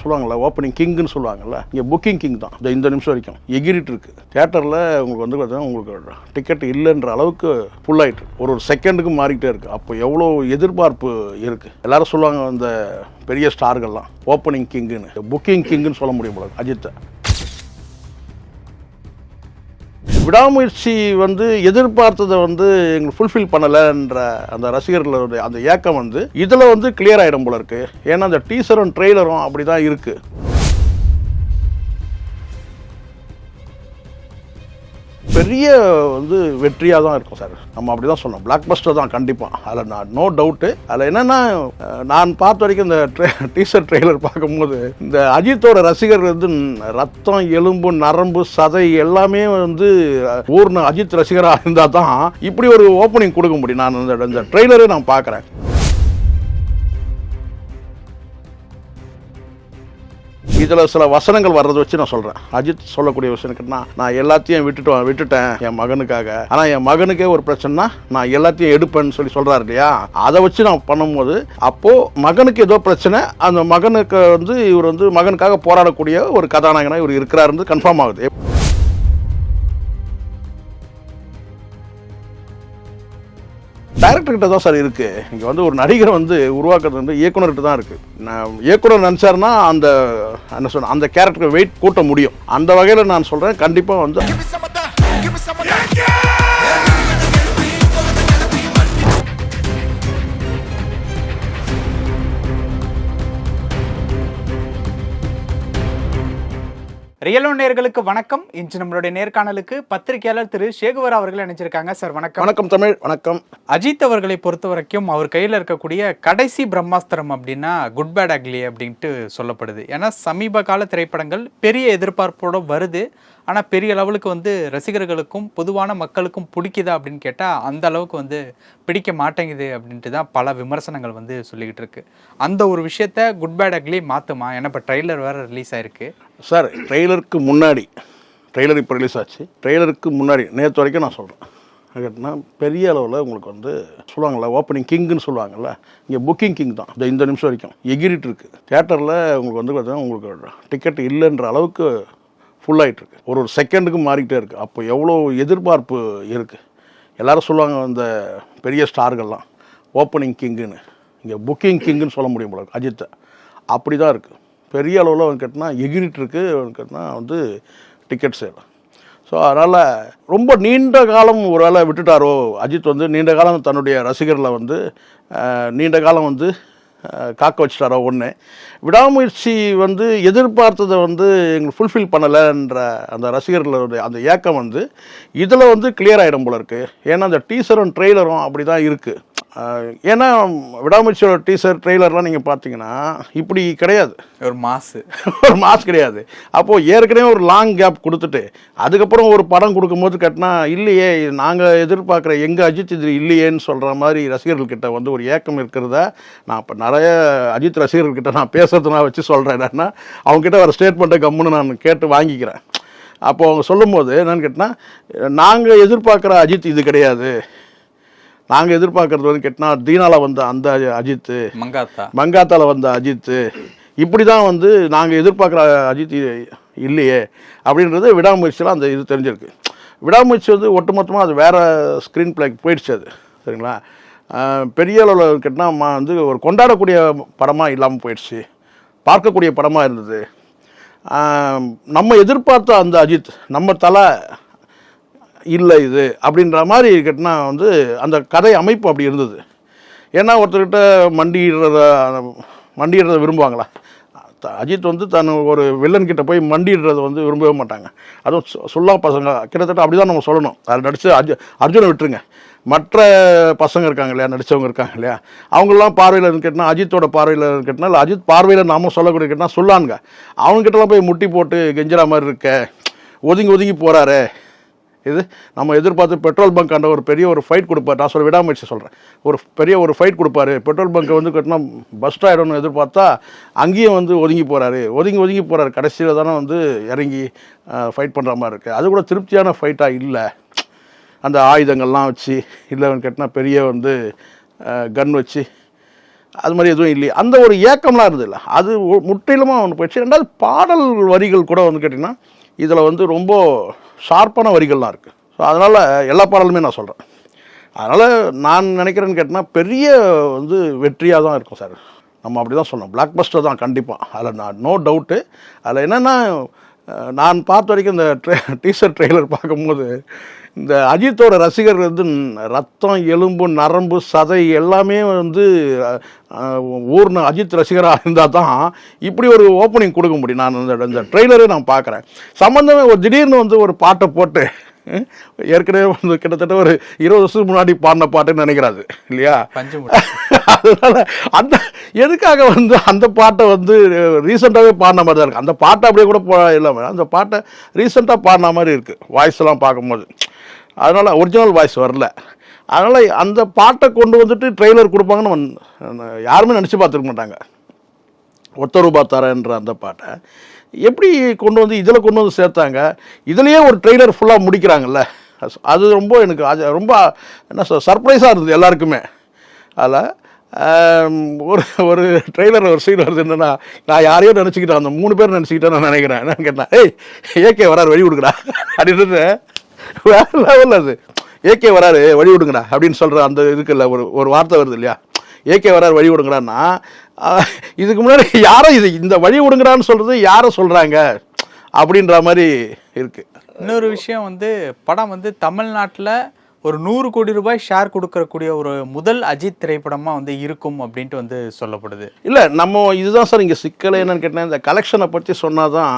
சொல்லுவாங்கல்ல ஓப்பனிங் கிங்னு சொல்லுவாங்கல்ல இங்கே புக்கிங் கிங் தான். இந்த நிமிஷம் வரைக்கும். எகிரிட்டு இருக்கு. தேட்டரில் உங்களுக்கு வந்து பார்த்தீங்கன்னா உங்களுக்கு டிக்கெட் இல்லைன்ற அளவுக்கு ஃபுல் ஆயிட்டு ஒரு ஒரு செகண்டுக்கு மாறிக்கிட்டே இருக்கு. அப்போ எவ்வளோ எதிர்பார்ப்பு இருக்கு? எல்லாரும் சொல்லுவாங்க இந்த பெரிய ஸ்டார்கள்லாம் ஓப்பனிங் கிங்குன்னு புக்கிங் கிங்குன்னு சொல்ல முடியும் போல அஜித்தை. விடாமுயற்சி வந்து எதிர்பார்த்ததை வந்து எங்களுக்கு ஃபுல்ஃபில் பண்ணலைன்ற அந்த ரசிகர்களுடைய அந்த ஏக்கம் வந்து இதில் வந்து கிளியர் ஆகிடும் போல இருக்குது ஏன்னா அந்த டீசரும் ட்ரெய்லரும் அப்படி தான் இருக்குது பெரிய வந்து வெற்றியாக தான் இருக்கும் சார். நம்ம அப்படி தான் சொன்னோம் பிளாக் பஸ்டர் தான் கண்டிப்பாக அதில் நான் நோ டவுட்டு அதில் என்னென்னா நான் பார்த்த வரைக்கும் இந்த ட்ரே டீசர் ட்ரெய்லர் பார்க்கும்போது இந்த அஜித்தோட ரசிகர் வந்து ரத்தம் எலும்பு நரம்பு சதை எல்லாமே வந்து ஊர்ன அஜித் ரசிகராக இருந்தால் தான் இப்படி ஒரு ஓப்பனிங் கொடுக்க முடியும். நான் இந்த ட்ரெய்லரே நான் பார்க்குறேன். இதில் சில வசனங்கள் வர்றதை வச்சு நான் சொல்கிறேன் அஜித் சொல்லக்கூடிய விஷயம் கேட்டால் நான் எல்லாத்தையும் விட்டுட்டு விட்டுட்டேன் என் மகனுக்காக. ஆனால் என் மகனுக்கே ஒரு பிரச்சனைனா நான் எல்லாத்தையும் எடுப்பேன்னு சொல்லி சொல்கிறாரு இல்லையா? அதை வச்சு நான் பண்ணும்போது அப்போது மகனுக்கு ஏதோ பிரச்சனை அந்த மகனுக்கு வந்து இவர் வந்து மகனுக்காக போராடக்கூடிய ஒரு கதாநாயகனாக இவர் இருக்கிறாருன்னு கன்ஃபார்ம் ஆகுது. டைரக்டர் கிட்ட தான் சார் இருக்கு. இங்கே வந்து ஒரு நடிகரை வந்து உருவாக்குறது வந்து இயக்குனர்கிட்ட தான் இருக்கு. நான் இயக்குனர் நினச்சாருன்னா அந்த என்ன சொன்ன அந்த கேரக்டருக்கு வெயிட் கூட்ட முடியும். அந்த வகையில் நான் சொல்கிறேன் கண்டிப்பாக வந்து ரியலோ நேர்களுக்கு வணக்கம். இன்று நம்மளுடைய நேர்காணலுக்கு பத்திரிகையாளர் திரு சேகுவர் அவர்கள் நினைச்சிருக்காங்க சார் வணக்கம். வணக்கம் தமிழ் வணக்கம். அஜித் அவர்களை பொறுத்த வரைக்கும் அவர் கையில் இருக்கக்கூடிய கடைசி பிரம்மாஸ்திரம் அப்படின்னா குட் பேட் அக்லி அப்படின்ட்டு சொல்லப்படுது. ஏன்னா சமீப கால திரைப்படங்கள் பெரிய எதிர்பார்ப்போட வருது. ஆனால் பெரிய லெவலுக்கு வந்து ரசிகர்களுக்கும் பொதுவான மக்களுக்கும் பிடிக்குதா அப்படின்னு கேட்டால் அந்த அளவுக்கு வந்து பிடிக்க மாட்டேங்குது அப்படின்ட்டு தான் பல விமர்சனங்கள் வந்து சொல்லிக்கிட்டு இருக்கு. அந்த ஒரு விஷயத்த குட் பேட் அக்லி மாற்றுமா ஏன்னா இப்போ ட்ரெய்லர் வேறு ரிலீஸ் ஆயிருக்கு. சார் ட்ரெய்லருக்கு முன்னாடி ட்ரெய்லர் இப்போ ரிலீஸ் ஆச்சு. ட்ரெய்லருக்கு முன்னாடி நேற்று வரைக்கும் நான் சொல்கிறேன் கேட்டினா பெரிய அளவில் உங்களுக்கு வந்து சொல்லுவாங்கள்ல ஓப்பனிங் கிங்குன்னு சொல்லுவாங்கள்ல இங்கே புக்கிங் கிங் தான். இந்த இந்த நிமிஷம் வரைக்கும் எகிரிட்டு இருக்குது தேட்டரில் உங்களுக்கு வந்து பார்த்தீங்கன்னா உங்களுக்கு டிக்கெட் இல்லைன்ற அளவுக்கு ஃபுல்லாகிட்டு இருக்கு ஒரு ஒரு செகண்டுக்கு மாறிக்கிட்டே இருக்குது அப்போ எவ்வளோ எதிர்பார்ப்பு இருக்குது எல்லோரும் சொல்லுவாங்க இந்த பெரிய ஸ்டார்கள்லாம் ஓப்பனிங் கிங்குன்னு இங்கே புக்கிங் கிங்குன்னு சொல்ல முடியும் போல அஜித்தை. அப்படி தான் இருக்குது பெரிய அளவில் வந்து கேட்டினா எகிரிட்டிருக்கு வந்து கேட்டினா வந்து டிக்கெட் சேல் ஸோ அதனால் ரொம்ப நீண்ட காலம் ஒரு வேளை விட்டுட்டாரோ அஜித் வந்து நீண்ட காலம் தன்னுடைய ரசிகர்களை வந்து நீண்ட காலம் வந்து காக்க வச்சுட்டாரோ ஒன்று விடாமுயற்சி வந்து எதிர்பார்த்ததை வந்து எங்களுக்கு ஃபுல்ஃபில் பண்ணலைன்ற அந்த ரசிகர்களுடைய அந்த ஏக்கம் வந்து இதில் வந்து கிளியர் ஆகிடும் போல இருக்குது ஏன்னா அந்த டீசரும் ட்ரெய்லரும் அப்படி தான் இருக்குது ஏன்னா விடாமுயற்சியோட டீசர் ட்ரெய்லர்லாம் நீங்கள் பார்த்தீங்கன்னா இப்படி கிடையாது. ஒரு மாசு. ஒரு மாஸ் கிடையாது. அப்போது ஏற்கனவே ஒரு லாங் கேப் கொடுத்துட்டு அதுக்கப்புறம் ஒரு படம் கொடுக்கும்போது கட்டினா இல்லையே நாங்கள் எதிர்பார்க்குற எங்கள் அஜித் இது இல்லையேன்னு சொல்கிற மாதிரி ரசிகர்கள்கிட்ட வந்து ஒரு ஏக்கம் இருக்கிறத நான் இப்போ நிறைய அஜித் ரசிகர்கள்கிட்ட நான் பேசுறதுனா வச்சு சொல்கிறேன் என்னன்னா அவங்ககிட்ட வர ஸ்டேட்மெண்ட்டை கம்முன்னு நான் கேட்டு வாங்கிக்கிறேன். அப்போ அவங்க சொல்லும்போது என்னன்னு கேட்டால் நாங்கள் எதிர்பார்க்குற அஜித் இது கிடையாது. நாங்கள் எதிர்பார்க்குறது வந்து கேட்டினா தீனால வந்த அந்த அஜித்து மங்காத்தா. மங்காத்தால வந்த அஜித் இப்படி தான் வந்து நாங்கள் எதிர்பார்க்குற அஜித் இல்லையே அப்படின்றது விடாமுயற்சியில் அந்த இது தெரிஞ்சிருக்கு. விடாமுயற்சி வந்து ஒட்டுமொத்தமாக அது வேற ஸ்க்ரீன் பிளேக்கு போயிடுச்சு அது சரிங்களா? பெரிய அளவில் கேட்டால் வந்து ஒரு கொண்டாடக்கூடிய படமாக இல்லாமல் போயிடுச்சு. பார்க்கக்கூடிய படமாக இருந்தது. நம்ம எதிர்பார்த்த அந்த அஜித் நம்ம தலை இல்லை இது அப்படின்ற மாதிரி கேட்டினா வந்து அந்த கதை அமைப்பு அப்படி இருந்தது. ஏன்னா ஒருத்தர்கிட்ட மண்டிடுறத மண்டிடுறத விரும்புவாங்களா? த- அஜித் வந்து தன் ஒரு வில்லன்கிட்ட போய் மண்டிடுறத வந்து விரும்பவே மாட்டாங்க. அதுவும் சொல்லா பசங்க கிட்டத்தட்ட அப்படி தான் நம்ம சொல்லணும். அதை நடித்து அர்ஜு அர்ஜுனை விட்டுருங்க. மற்ற பசங்க இருக்காங்க இல்லையா நடித்தவங்க இருக்காங்க இல்லையா அவங்களாம் பார்வையில் கேட்டால் அஜித்தோட பார்வையில் கேட்டால் இல்லை அஜித் பார்வையில் நாம சொல்லக்கூடிய கேட்டால் சொல்லானுங்க. அவங்ககிட்டலாம் போய் முட்டி போட்டு கெஞ்சுற மாதிரி இருக்க. ஒதுங்கி ஒதுங்கி போகிறாரு இது நம்ம எதிர்பார்த்து பெட்ரோல் பங்க் அந்த ஒரு பெரிய ஒரு ஃபைட் கொடுப்பார். நான் சொல்ல விடாமுயற்சி சொல்கிறேன் ஒரு பெரிய ஒரு ஃபைட் கொடுப்பாரு. பெட்ரோல் பங்க்கை வந்து கட்டினா பஸ்ட் ஆகிடும்னு எதிர்பார்த்தா அங்கேயும் வந்து ஒதுங்கி போகிறாரு ஒதுங்கி ஒதுங்கி போகிறாரு கடைசியில் தானே வந்து இறங்கி ஃபைட் பண்ணுற மாதிரி இருக்குது அது கூட திருப்தியான ஃபைட்டாக இல்லை. அந்த ஆயுதங்கள்லாம் வச்சு இல்லை கட்டினா பெரிய வந்து கன் வச்சு அது மாதிரி எதுவும் இல்லையே. அந்த ஒரு ஏக்கம்லாம் இருந்ததில்ல. அது முற்றிலுமாக முற்றிலுமா ஒன்று போயிடுச்சு. ரெண்டாவது பாடல் வரிகள் கூட வந்து கேட்டிங்கன்னா இதில் வந்து ரொம்ப ஷார்ப்பான வரிகள்லாம் இருக்குது ஸோ அதனால் எல்லா பாடலுமே நான் சொல்கிறேன் அதனால் நான் நினைக்கிறேன்னு கேட்டால் பெரிய வந்து வெற்றியாக தான் இருக்கும் சார் நம்ம அப்படி தான் சொல்லணும். பிளாக் பஸ்டர் தான் கண்டிப்பாக அதில் நான் நோ டவுட்டு அதில் என்னென்னா நான் பார்த்த வரைக்கும் இந்த ட்ரே டீசர் ட்ரெய்லர் பார்க்கும்போது இந்த அஜித்தோட ரசிகர் வந்து ரத்தம் எலும்பு நரம்பு சதை எல்லாமே வந்து ஊர்ன அஜித் ரசிகராக இருந்தால் தான் இப்படி ஒரு ஓப்பனிங் கொடுக்க முடியும். நான் இந்த இந்த ட்ரெய்லரே நான் பார்க்குறேன். சம்மந்தமே ஒரு திடீர்னு வந்து ஒரு பாட்டை போட்டு ஏற்கனவே வந்து கிட்டத்தட்ட ஒரு இருபது வருஷத்துக்கு முன்னாடி பாடின பாட்டுன்னு நினைக்கிறாது இல்லையா. அதனால அந்த எதுக்காக வந்து அந்த பாட்டை வந்து ரீசெண்டாகவே பாடின மாதிரி தான் இருக்குது அந்த பாட்டை அப்படியே கூட போ இல்லாமல் அந்த பாட்டை ரீசெண்டாக பாடின மாதிரி இருக்குது வாய்ஸ் எல்லாம் பார்க்கும்போது. அதனால் ஒரிஜினல் வாய்ஸ் வரல. அதனால் அந்த பாட்டை கொண்டு வந்துட்டு ட்ரெய்லர் கொடுப்பாங்கன்னு யாருமே நினச்சி பார்த்துருக்க மாட்டாங்க. ஒத்த ரூபா தரேன்ற அந்த பாட்டை. எப்படி கொண்டு வந்து இதில் கொண்டு வந்து சேர்த்தாங்க? இதுலேயே ஒரு ட்ரெய்லர் ஃபுல்லாக முடிக்கிறாங்கல்ல. அது- ரொம்ப எனக்கு அது ரொம்ப என்ன சொல் சர்ப்ரைஸாக இருந்தது எல்லாருக்குமே. அதில் ஒரு ஒரு ட்ரெய்லர் ஒரு சீன் வருது என்னன்னா நான் யாரையோ நினச்சிக்கிட்டேன் அந்த மூணு பேர் நினச்சிக்கிட்டேன் நான் நினைக்கிறேன். என்னன்னு கேட்டேன் ஏய் ஏகே வராரு வழி கொடுக்குறா அப்படின்றது வேற லெவலில் அது. ஏகே வராரு வழி விடுங்கடா அப்படின்னு சொல்கிற அந்த இதுக்குல்ல ஒரு ஒரு வார்த்தை வருது இல்லையா? ஏகே வரார் வழி விடுங்கடான்னா இதுக்கு முன்னாடி யாரை இது இந்த வழி விடுங்கடான்னு சொல்கிறது யாரை சொல்கிறாங்க அப்படின்ற மாதிரி இருக்குது இன்னொரு விஷயம் வந்து படம் வந்து தமிழ்நாட்டில் ஒரு நூறு கோடி ரூபாய் ஷேர் கொடுக்கறக்கூடிய ஒரு முதல் அஜித் திரைப்படமாக வந்து இருக்கும் அப்படின்ட்டு வந்து சொல்லப்படுது. இல்லை நம்ம இதுதான் சார் இங்கே சிக்கல் என்னன்னு கேட்டால் இந்த கலெக்ஷனை பற்றி சொன்னால் தான்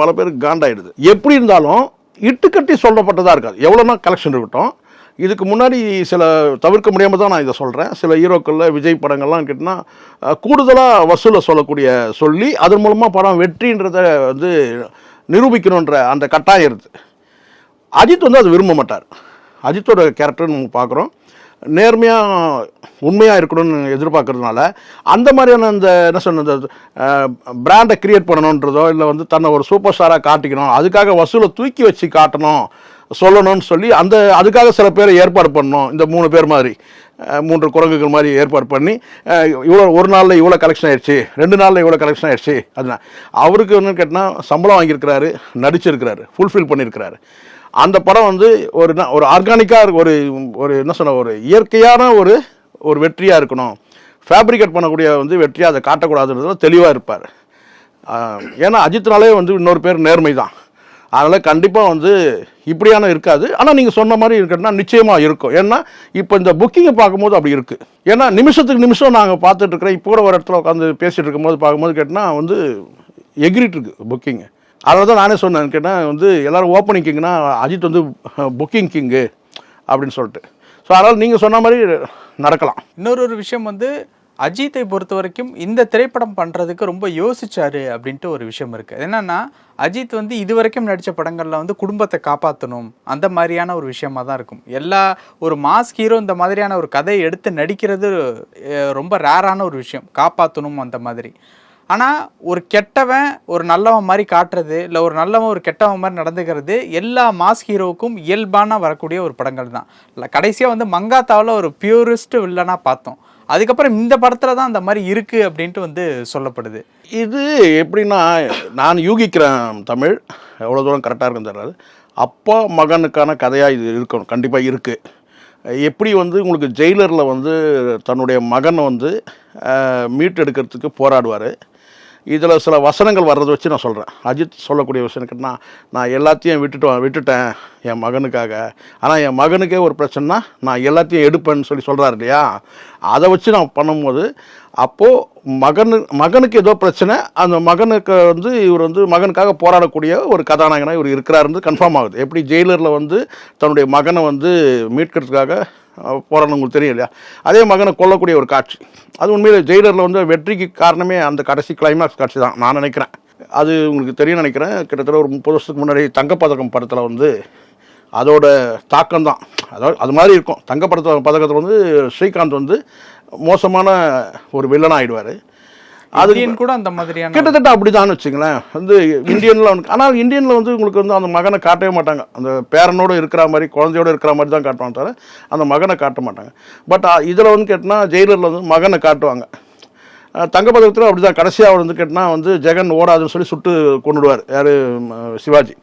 பல பேருக்கு காண்டாயிடுது. எப்படி இருந்தாலும் இட்டுக்கட்டி சொல்லப்பட்டதாக இருக்காது. எவ்வளோனா கலெக்ஷன் இருக்கட்டும். இதுக்கு முன்னாடி சில தவிர்க்க முடியாமல் தான் நான் இதை சொல்கிறேன் சில ஹீரோக்களில் விஜய் படங்கள்லாம் கேட்டிங்கன்னா கூடுதலாக வசூலை சொல்லக்கூடிய சொல்லி அதன் மூலமாக படம் வெற்றின்றதை வந்து நிரூபிக்கணுன்ற அந்த கட்டாயம் இருக்குது அஜித் வந்து அது விரும்ப மாட்டார். அஜித்தோட கேரக்டர் நம்ம பார்க்குறோம். நேர்மையாக உண்மையாக இருக்கணும்னு எதிர்பார்க்கறதுனால அந்த மாதிரியான அந்த என்ன சொன்ன பிராண்டை க்ரியேட் பண்ணணுன்றதோ இல்லை வந்து தன்னை ஒரு சூப்பர் ஸ்டாராக காட்டிக்கணும் அதுக்காக வசூலை தூக்கி வச்சு காட்டணும் சொல்லணும்னு சொல்லி அந்த அதுக்காக சில பேரை ஏற்பாடு பண்ணோம். இந்த மூணு பேர் மாதிரி மூன்று குரங்குகள் மாதிரி ஏற்பாடு பண்ணி இவ்வளோ ஒரு நாளில் இவ்வளோ கலெக்ஷன் ஆயிடுச்சு. ரெண்டு நாளில் இவ்வளோ கலெக்ஷன் ஆயிடுச்சு. அதுதான் அவருக்கு என்ன கேட்டால் சம்பளம் வாங்கியிருக்கிறாரு நடிச்சிருக்கிறாரு ஃபுல்ஃபில் பண்ணியிருக்கிறாரு. அந்த படம் வந்து ஒரு ஒரு ஆர்கானிக்காக ஒரு ஒரு என்ன சொல்ல ஒரு இயற்கையான ஒரு ஒரு வெற்றியாக இருக்கணும். ஃபேப்ரிகேட் பண்ணக்கூடிய வந்து வெற்றியாக அதை காட்டக்கூடாதுன்றதுல தெளிவாக இருப்பார். ஏன்னா அஜித்னாலே வந்து இன்னொரு பேர் நேர்மை தான் அதனால் கண்டிப்பாக வந்து இப்படியான இருக்காது. ஆனால் நீங்கள் சொன்ன மாதிரி இருக்குன்னா நிச்சயமாக இருக்கும். ஏன்னா இப்போ இந்த புக்கிங்கை பார்க்கும்போது அப்படி இருக்குது ஏன்னா நிமிஷத்துக்கு நிமிஷம் நாங்கள் பார்த்துட்டு இருக்கிறோம். இப்போ கூட ஒரு இடத்துல உட்காந்து பேசிகிட்டு இருக்கும்போது பார்க்கும்போது கேட்டால் வந்து எகிரிட்டு புக்கிங்கு புக்கிங் அதனால தான் நானே சொன்னேன் கேட்டால் வந்து எல்லோரும் ஓப்பனிங் கிங்னா அஜித் வந்து புக்கிங் கிங்கு அப்படின்னு சொல்லிட்டு. ஸோ அதனால் நீங்கள் சொன்ன மாதிரி நடக்கலாம். இன்னொரு ஒரு விஷயம் வந்து அஜித்தை பொறுத்த வரைக்கும் இந்த திரைப்படம் பண்ணுறதுக்கு ரொம்ப யோசிச்சாரு அப்படின்ட்டு ஒரு விஷயம் இருக்குது என்னென்னா அஜித் வந்து இது வரைக்கும் நடித்த படங்களில் வந்து குடும்பத்தை காப்பாற்றணும் அந்த மாதிரியான ஒரு விஷயமா தான் இருக்கும். எல்லா ஒரு மாஸ் ஹீரோ இந்த மாதிரியான ஒரு கதையை எடுத்து நடிக்கிறது ரொம்ப ரேரான ஒரு விஷயம். காப்பாற்றணும் அந்த மாதிரி. ஆனால் ஒரு கெட்டவன் ஒரு நல்லவன் மாதிரி காட்டுறது இல்லை ஒரு நல்லவன் ஒரு கெட்டவன் மாதிரி நடந்துக்கிறது எல்லா மாஸ் ஹீரோவுக்கும் இயல்பான வரக்கூடிய ஒரு படங்கள் தான். இல்லை கடைசியாக வந்து மங்காத்தாவில் ஒரு பியூரிஸ்ட் வில்லனாக பார்த்தோம். அதுக்கப்புறம் இந்த படத்தில் தான் அந்த மாதிரி இருக்குது அப்படின்ட்டு வந்து சொல்லப்படுது. இது எப்படின்னா நான் யூகிக்கிறேன் தமிழ். எவ்வளோ தூரம் கரெக்டாக இருக்குன்னு தெரியாது அப்பா மகனுக்கான கதையாக இது இருக்கணும். கண்டிப்பாக இருக்குது எப்படி வந்து உங்களுக்கு ஜெயிலரில் வந்து தன்னுடைய மகனை வந்து மீட்டெடுக்கிறதுக்கு போராடுவார். இதில் சில வசனங்கள் வர்றதை வச்சு நான் சொல்கிறேன். அஜித் சொல்லக்கூடிய விஷயம் கேட்டால் நான் எல்லாத்தையும் விட்டுட்டு விட்டுட்டேன் என் மகனுக்காக. ஆனால் என் மகனுக்கே ஒரு பிரச்சனைனா நான் எல்லாத்தையும் எடுப்பேன்னு சொல்லி சொல்கிறாரு இல்லையா? அதை வச்சு நான் பண்ணும்போது அப்போது மகனு மகனுக்கு ஏதோ பிரச்சனை அந்த மகனுக்கு வந்து இவர் வந்து மகனுக்காக போராடக்கூடிய ஒரு கதாநாயகனாக இவர் இருக்கிறாருன்னு கன்ஃபார்ம் ஆகுது. எப்படி ஜெயிலரில் வந்து தன்னுடைய மகனை வந்து மீட்கிறதுக்காக அஹ், போராடணும் உங்களுக்கு தெரியும் இல்லையா அதே மகனை கொல்லக்கூடிய ஒரு காட்சி. அது உண்மையில் ஜெயிலரில் வந்து வெற்றிக்கு காரணமே அந்த கடைசி கிளைமேக்ஸ் காட்சி தான் நான் நினைக்கிறேன். அது உங்களுக்கு தெரியும் நினைக்கிறேன். கிட்டத்தட்ட ஒரு முப்பது வருஷத்துக்கு முன்னாடி தங்கப்பதக்கம் படத்தில் வந்து அதோட தாக்கம் தான் அதாவது அது மாதிரி இருக்கும். தங்கப்படத்த பதக்கத்தில் வந்து ஸ்ரீகாந்த் வந்து மோசமான ஒரு வில்லனாக ஆகிடுவார் இந்தியன் கூட அந்த மாதிரியான கிட்டத்தட்ட அப்படிதான் வச்சுங்களேன். வந்து இந்தியன்ல வந்து ஆனால் இந்தியன்ல வந்து உங்களுக்கு வந்து அந்த மகனை காட்டவே மாட்டாங்க. அந்த பேரனோட இருக்கிற மாதிரி குழந்தையோட இருக்கிற மாதிரி தான் காட்டுவாங்க தவிர அந்த மகனை காட்ட மாட்டாங்க. பட் இதில் வந்து கேட்டினா ஜெயிலரில் வந்து மகனை காட்டுவாங்க. அஹ் தங்கபதத்தில் அப்படி தான் கடைசியாக வந்து கேட்டினா வந்து ஜெகன் ஓடாதுன்னு சொல்லி சுட்டு கொண்டுடுவார் யார் சிவாஜி.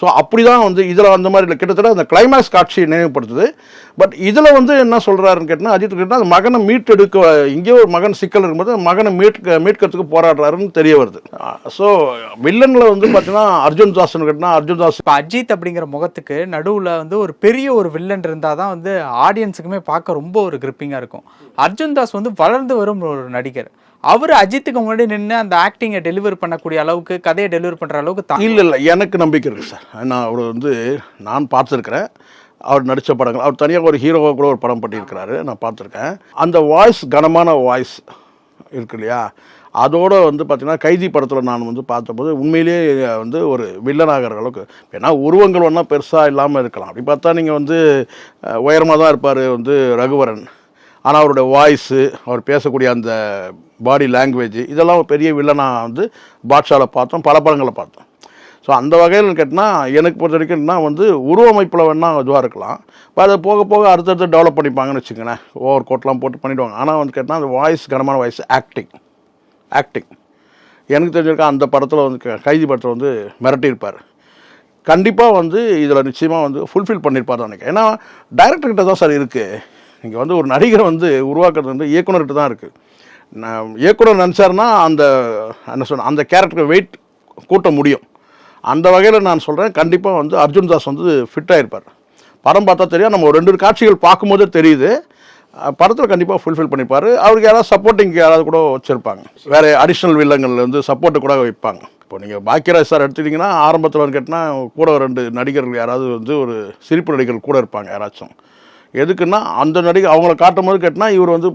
ஸோ அப்படி தான் வந்து இதில் அந்த மாதிரி இல்லை. கிட்டத்தட்ட அந்த கிளைமேக்ஸ் காட்சியை நினைவுபடுத்துது. பட் இதில் வந்து என்ன சொல்கிறாருன்னு கேட்டால் அஜித் கேட்டால் அந்த மகனை மீட்டெடுக்க இங்கேயே ஒரு மகன் சிக்கல் இருக்கும்போது அந்த மகனை மீட்க மீட்கிறதுக்கு போராடுறாருன்னு தெரிய வருது. ஸோ வில்லனில் வந்து பார்த்தீங்கன்னா அர்ஜுன் தாஸ்னு கேட்டால் அர்ஜுன் தாஸ் இப்போ அஜித் அப்படிங்கிற முகத்துக்கு நடுவில் வந்து ஒரு பெரிய ஒரு வில்லன் இருந்தால் தான் வந்து ஆடியன்ஸுக்குமே பார்க்க ரொம்ப ஒரு கிரிப்பிங்காக இருக்கும். அர்ஜுன் தாஸ் வந்து வளர்ந்து வரும் ஒரு நடிகர். அவர் அஜித்துக்கு முன்னாடி நின்று அந்த ஆக்டிங்கை டெலிவர் பண்ணக்கூடிய அளவுக்கு கதையை டெலிவர் பண்ணுற அளவுக்கு தான். இல்லை இல்லை எனக்கு நம்பிக்கை இருக்குது சார் நான் அவர் வந்து நான் பார்த்துருக்குறேன். அவர் நடித்த படங்கள் அவர் தனியாக ஒரு ஹீரோவாக கூட ஒரு படம் பண்ணியிருக்கிறாரு நான் பார்த்துருக்கேன். அந்த வாய்ஸ் கனமான வாய்ஸ் இருக்கு இல்லையா? அதோடு வந்து பார்த்தீங்கன்னா கைதி படத்தில் நான் வந்து பார்த்தபோது உண்மையிலேயே வந்து ஒரு வில்லனாகிற அளவுக்கு ஏன்னா உருவங்கள் ஒன்றா பெருசாக இல்லாமல் இருக்கலாம். அப்படி பார்த்தா நீங்கள் வந்து உயரமாக தான் இருப்பார் வந்து ரகுவரன். ஆனால் அவருடைய வாய்ஸு அவர் பேசக்கூடிய அந்த பாடி லாங்குவேஜ் இதெல்லாம் ஒரு பெரிய வில்லனாக வந்து பாட்ஷாவில் பார்த்தோம் பல படங்களை பார்த்தோம். ஸோ அந்த வகையில் கேட்டால் எனக்கு பொறுத்த வரைக்கும்னா வந்து உருவமைப்பில் வேணால் இதுவாக இருக்கலாம். இப்போ அதை போக போக அடுத்தடுத்து டெவலப் பண்ணிப்பாங்கன்னு வச்சுக்கோங்களேன். ஓவர் கோட்லாம் போட்டு பண்ணிவிடுவாங்க ஆனால் வந்து கேட்டால் அந்த வாய்ஸ் கனமான வாய்ஸ் ஆக்டிங் ஆக்டிங் எனக்கு தெரிஞ்சிருக்க அந்த படத்தில் வந்து க- கைதி படத்தில் வந்து மிரட்டியிருப்பார் கண்டிப்பாக வந்து இதில் நிச்சயமாக வந்து ஃபுல்ஃபில் பண்ணியிருப்பார் தான் நினைக்கிறேன். ஏன்னா டைரக்டர்கிட்ட தான் சார் இருக்குது இங்கே வந்து ஒரு நடிகரை வந்து உருவாக்குறது வந்து இயக்குனர்கிட்ட தான் இருக்குது நான் இயக்குனர் நினச்சாருன்னா அந்த என்ன சொல்ல அந்த கேரக்டருக்கு வெயிட் கூட்ட முடியும். அந்த வகையில் நான் சொல்கிறேன் கண்டிப்பாக வந்து அர்ஜுன் தாஸ் வந்து ஃபிட் ஆயிருப்பார். படம் பார்த்தா தெரியும் நம்ம ஒரு ரெண்டு காட்சிகள் பார்க்கும்போதே தெரியுது. படத்தில் கண்டிப்பாக ஃபுல்ஃபில் பண்ணிப்பார். அவருக்கு யாராவது சப்போர்ட்டிங் யாராவது கூட வச்சுருப்பாங்க. வேறு அடிஷ்னல் வில்லங்கள் வந்து சப்போர்ட்டு கூட வைப்பாங்க. இப்போ நீங்கள் பாக்கியராஜ் சார் எடுத்துக்கிட்டிங்கன்னா ஆரம்பத்தில் கேட்டால் கூட ரெண்டு நடிகர்கள் யாராவது வந்து ஒரு சிரிப்பு நடிகர்கள் கூட இருப்பாங்க யாராச்சும். எதுக்குன்னா அந்த நடிகை அவங்கள காட்டும் போது கேட்டினா இவர் வந்து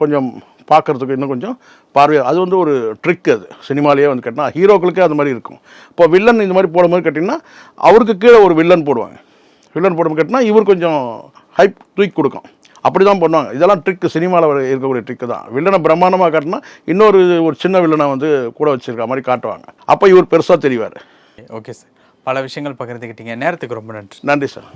கொஞ்சம் பார்க்கறதுக்கு இன்னும் கொஞ்சம் பார்வை அது வந்து ஒரு ட்ரிக் அது. சினிமாலேயே வந்து கேட்டினா ஹீரோக்களுக்கே அது மாதிரி இருக்கும். இப்போ வில்லன் இந்த மாதிரி போடும்போது கேட்டிங்கன்னா அவருக்கு கீழே ஒரு வில்லன் போடுவாங்க. வில்லன் போடும்போது கேட்டினா இவர் கொஞ்சம் ஹைப் தூக்கி கொடுக்கும். அப்படி தான் பண்ணுவாங்க. இதெல்லாம் ட்ரிக் சினிமாவில் இருக்கக்கூடிய ட்ரிக்கு தான். வில்லனை பிரம்மாண்டமாக காட்டினா இன்னொரு ஒரு சின்ன வில்லனை வந்து கூட வச்சிருக்க மாதிரி காட்டுவாங்க. அப்போ இவர் பெருசாக தெரிவார். ஓகே சார் பல விஷயங்கள் பகிர்ந்துக்கிட்டீங்க நேரத்துக்கு ரொம்ப நன்றி. நன்றி சார்